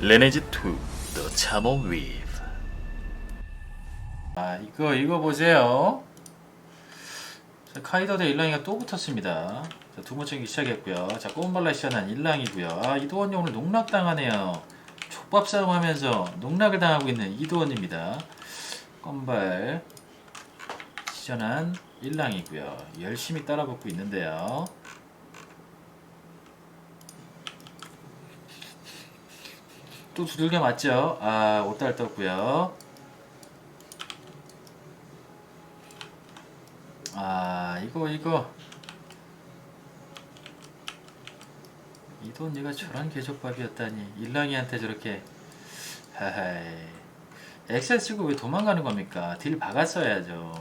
레네지 2 The Weave 아 이거 이거 보세요. 자, 카이더 대 일랑이가 또 붙었습니다. 자, 두 번째 경기 시작했고요. 자 꼬운발라 시전한 일랑이고요. 아 이도원이 오늘 농락당하네요. 족밥 싸움 하면서 농락을 당하고 있는 이도원입니다. 껌발 시전한 일랑이고요. 열심히 따라붙고 있는데요 또 두들겨 맞죠? 아, 옷달 떴고요. 아, 이거 이거 이 돈 얘가 저런 개족밥이었다니 일랑이한테 저렇게 하하이 엑셀 쓰고 왜 도망가는 겁니까? 딜 박았어야죠.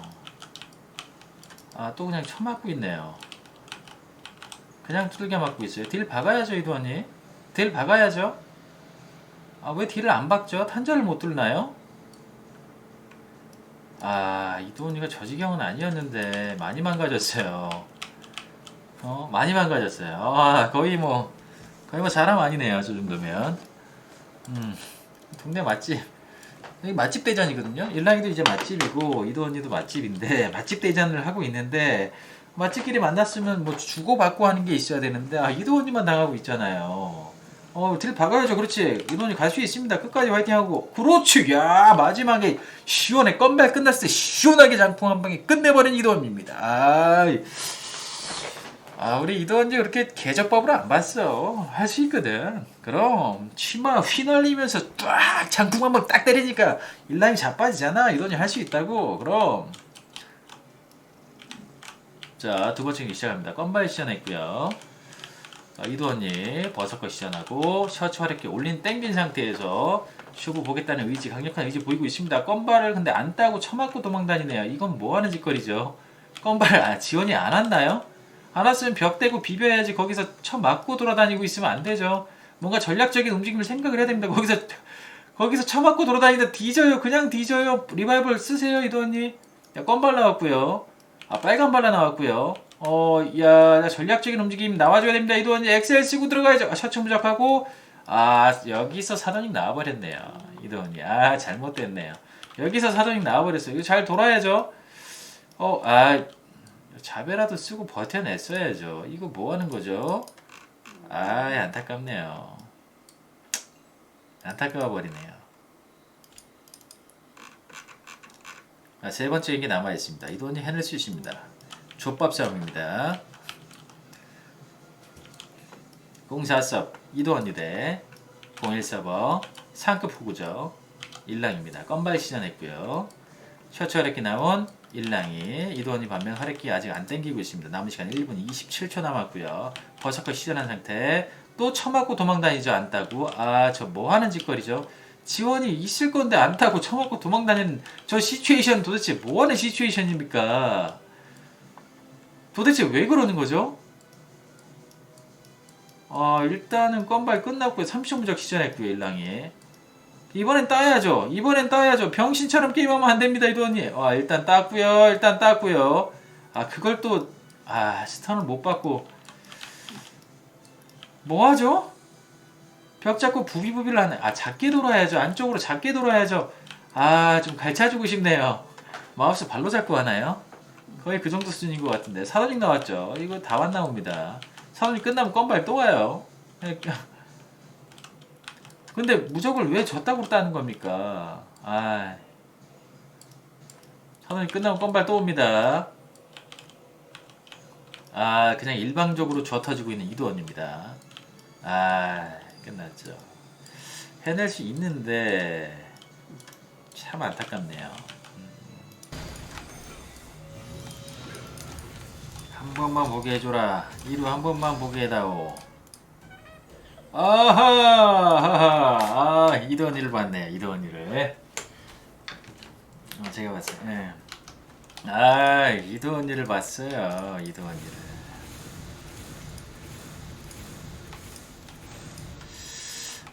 아, 또 그냥 쳐맞고 있네요. 그냥 두들겨 맞고 있어요. 딜 박아야죠, 이돈이. 딜 박아야죠. 아, 왜 딜을 안 박죠? 탄자를 못 뚫나요? 아, 이도훈이가 저 지경은 아니었는데 많이 망가졌어요. 어, 많이 망가졌어요. 아, 거의 뭐 거의 뭐 사람 아니네요. 저 정도면. 음, 동네 맛집. 여기 맛집 대전이거든요. 일랑이도 이제 맛집이고 이도훈이도 맛집인데 맛집 대전을 하고 있는데 맛집끼리 만났으면 뭐 주고받고 하는 게 있어야 되는데 아, 이도훈이만 당하고 있잖아요. 어, 딜 박아야죠. 그렇지. 이돈이 갈 수 있습니다. 끝까지 화이팅하고. 그렇지. 야, 마지막에 시원해. 껌발 끝났을 때 시원하게 장풍 한 방에 끝내버린 이돈입니다. 아, 아, 우리 이돈이 그렇게 개적법으로 안 봤어. 할 수 있거든. 그럼, 치마 휘날리면서 딱 장풍 한 방 딱 때리니까 일라인 자빠지잖아. 이돈이 할 수 있다고. 그럼. 자, 두 번째 시작합니다. 껌발 시전했고요. 자, 이도원님 버섯거 시전하고 셔츠 화력기 올린 땡긴 상태에서 쇼부 보겠다는 의지 강력한 의지 보이고 있습니다. 껌발을 근데 안 따고 처맞고 도망다니네요. 이건 뭐 하는 짓거리죠? 껌발 아, 지원이 안 왔나요? 안 왔으면 벽 대고 비벼야지 거기서 처맞고 돌아다니고 있으면 안 되죠. 뭔가 전략적인 움직임을 생각을 해야 됩니다. 거기서 거기서 처맞고 돌아다니다 뒤져요. 그냥 뒤져요. 리바이벌 쓰세요 이도원님. 야, 껌발 나왔고요. 아 빨간 발라 나왔고요. 어, 야, 전략적인 움직임 나와줘야 됩니다. 이도원 엑셀 쓰고 들어가야죠. 아, 셔츠 무적하고, 아, 여기서 사도닉 나와버렸네요. 이도원이. 아, 잘못됐네요. 여기서 사도닉 나와버렸어요. 이거 잘 돌아야죠. 어, 아, 자베라도 쓰고 버텨냈어야죠. 이거 뭐 하는 거죠? 아, 안타깝네요. 안타까워 버리네요. 아, 세 번째 경기 남아 있습니다. 이도원이 해낼 수 있습니다. 족밥 싸움입니다. 공사섭 이도원이 대 01서버 상급 후구죠. 일랑입니다. 껌바이 시전했고요. 셔츠 활약기 나온 일랑이 이도원이 반면 활약기 아직 안 땡기고 있습니다. 남은 시간 1분 27초 남았고요. 버섯거 시전한 상태 또 처맞고 도망다니죠 안 따고 아 저 뭐 하는 짓거리죠 지원이 있을 건데 안 타고 처맞고 도망다니는 저 시츄에이션 도대체 뭐 하는 시츄에이션입니까 도대체 왜 그러는 거죠? 아 일단은 껌발 끝났고요. 30초 무적 시전했고요 일랑이. 이번엔 따야죠. 이번엔 따야죠. 병신처럼 게임하면 안됩니다 이도원님 아 일단 땄고요. 일단 땄고요. 아 그걸 또 아 스턴을 못 받고. 뭐하죠? 벽 잡고 부비부비를 하네. 아 작게 돌아야죠. 안쪽으로 작게 돌아야죠. 아 좀 갈차주고 싶네요. 마우스 발로 잡고 하나요? 거의 그 정도 수준인 것 같은데 사도닉 나왔죠. 이거 다완 나옵니다. 사도닉 끝나면 껌발 또 와요. 그러니까. 근데 무적을 왜 저따구로 따는 겁니까? 아, 사도닉 끝나면 껌발 또 옵니다. 아, 그냥 일방적으로 저 터지고 있는 이도원입니다. 아, 끝났죠. 해낼 수 있는데 참 안타깝네요. 번만 보게 해줘라. 이루 한 번만 보게 해다오. 아하, 하하, 아, 이도원이를 봤네, 이도원이를. 어, 제가 봤어요. 예. 아, 이도원이를 봤어요, 이도원이를.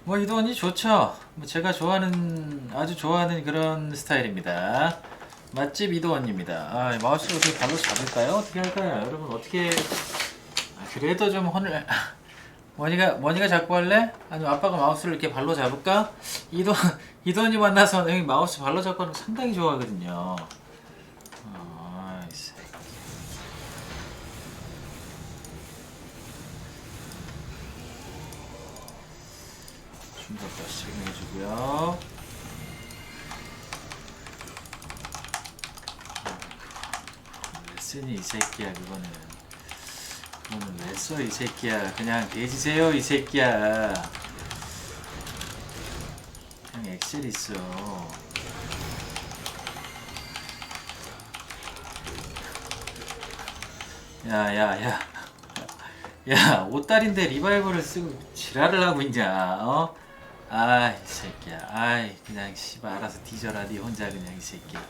뭐 이도원이 좋죠. 뭐 제가 좋아하는 아주 좋아하는 그런 스타일입니다. 맛집 이도원입니다. 아, 마우스를 어떻게 발로 잡을까요? 어떻게 할까요? 여러분 어떻게 아, 그래도 좀 혼을 머니가 머니가 잡고 할래? 아니면 아빠가 마우스를 이렇게 발로 잡을까? 이돈 이돈이 만나서 여기 마우스 발로 잡고 하는 거 상당히 좋아하거든요. 아, 이 새끼. 충격까지 적용해주고요. 쓰니 이 새끼야 그거는. 그거는 왜 써 이 새끼야? 그냥 대지세요 이 새끼야. 그냥 엑셀 있어. 야야야. 야 옷다리인데 리바이벌을 쓰고 지랄을 하고 있냐 어? 아이 새끼야. 아이 그냥 씨발 알아서 뒤져라 니 혼자 그냥 이 새끼야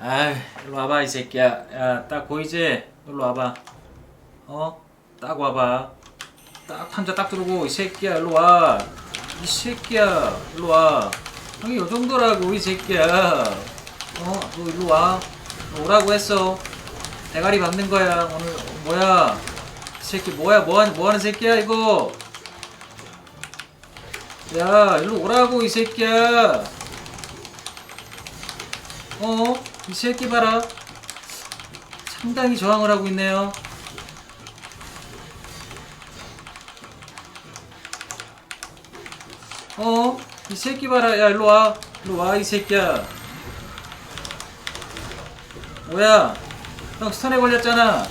아이 일로 와봐 이 새끼야. 야 딱 보이지? 일로 와봐. 어? 딱 와봐. 딱 탐자 딱 들고 이 새끼야 일로 와 이 새끼야 일로 와. 형이 요 정도라고 이 새끼야. 어? 너 일로 와. 오라고 했어. 대가리 박는 거야. 오늘 뭐야? 이 새끼 뭐야? 뭐하는 뭐하는 새끼야 이거? 야 일로 오라고 이 새끼야. 어? 이 새끼 봐라. 상당히 저항을 하고 있네요. 어? 이 새끼 봐라. 야 일로 와. 일로 와 이 새끼야. 뭐야? 형 스턴에 걸렸잖아.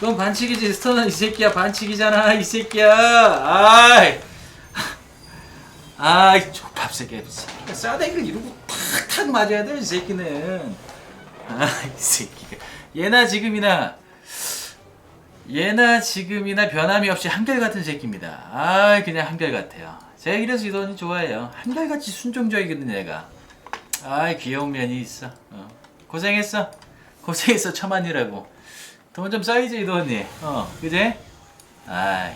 넌 반칙이지. 스턴은 이 새끼야. 반칙이잖아 이 새끼야. 아이. 아이 족밥 새끼 새끼가 싸대기를 이러고 탁탁 맞아야 돼 이 새끼는 아이 새끼가 얘나 지금이나 얘나 지금이나 변함이 없이 한결같은 새끼입니다 아 그냥 한결같아요 제가 이래서 이더니 좋아해요 한결같이 순종적이거든 얘가 아이 귀여운 면이 있어 어. 고생했어 고생했어 처만이라고 돈 좀 쌓이지 이더니 어 그제 아이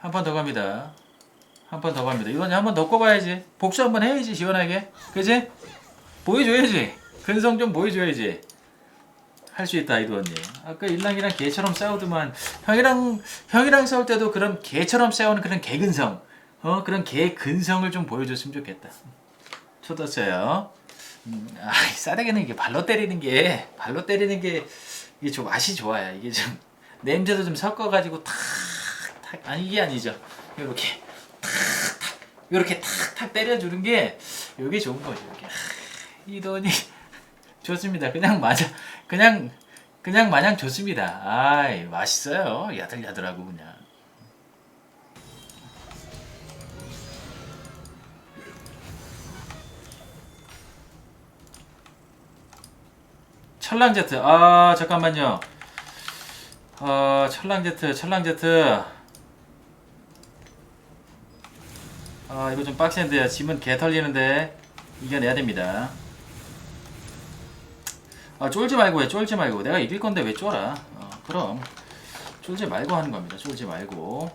한 판 더 갑니다 한 판 더 갑니다. 이번에 한번 더 꼽아야지. 복수 한번 해야지 시원하게. 그지? 보여줘야지. 근성 좀 보여줘야지. 할 수 있다 이도 언니. 아까 일랑이랑 개처럼 싸우더만 형이랑 형이랑 싸울 때도 그런 개처럼 싸우는 그런 개근성. 어 그런 개 근성을 좀 보여줬으면 좋겠다. 초떴어요. 음, 아, 싸대기는 이게 발로 때리는 게 발로 때리는 게 이게 좀 맛이 좋아요. 이게 좀 냄새도 좀 섞어가지고 탁탁 아니 이게 아니죠. 이렇게 이렇게 탁탁 때려주는 게 이게 좋은 거죠. 이렇게 이 돈이 좋습니다. 그냥 맞아, 그냥 그냥 마냥 좋습니다. 아이 맛있어요. 야들야들하고 그냥. 철랑 제트. 아 잠깐만요. 어 철랑 제트, 철랑 제트. 아 이거 좀 빡센데요. 짐은 개 털리는데 이겨내야 됩니다. 아 쫄지 말고 해. 쫄지 말고. 내가 이길 건데 왜 쫄아? 어, 그럼 쫄지 말고 하는 겁니다. 쫄지 말고.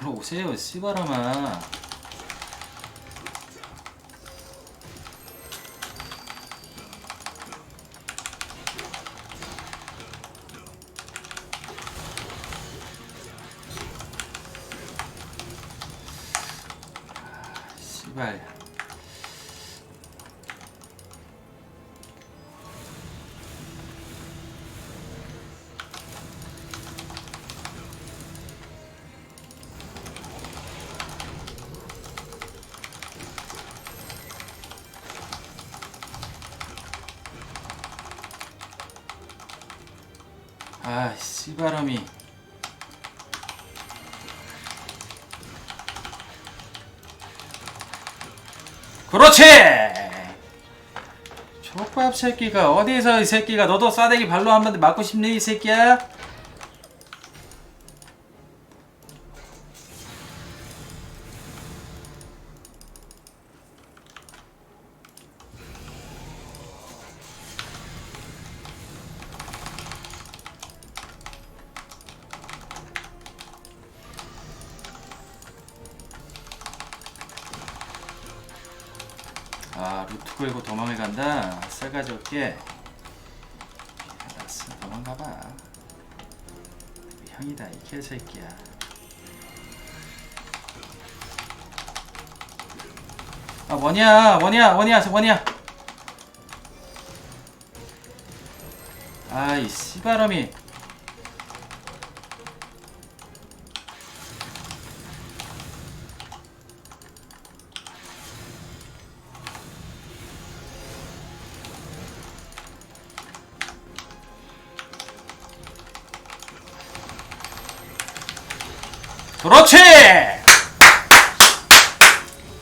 일로 오세요, 씨바라마. 아, 씨바람이 그렇지! 족밥 새끼가 어디서 이 새끼가 너도 싸대기 발로 한 번 맞고 싶니 이 새끼야? 루트 걸고 도망을 간다. 싸가지 없게 알았어 도망가봐. 형이다 이 개새끼야. 아 뭐냐 뭐냐 뭐냐 뭐냐 아이 씨바람이 그렇지!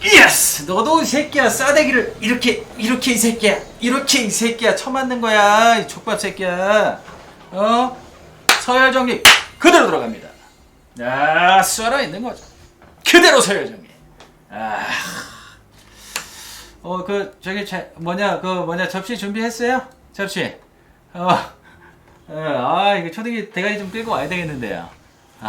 예스! 너도 이 새끼야 싸대기를 이렇게 이렇게 이 새끼야 이렇게 이 새끼야 쳐맞는 거야 이 족밥 새끼야 어? 서열 정리 그대로 들어갑니다 야 썰어 있는 거죠 그대로 서열 정리 아. 어 그 저기 제, 뭐냐 그 뭐냐 접시 준비했어요? 접시 어. 예, 아 이거 초등이 대가리 좀 끌고 와야 되겠는데요 아,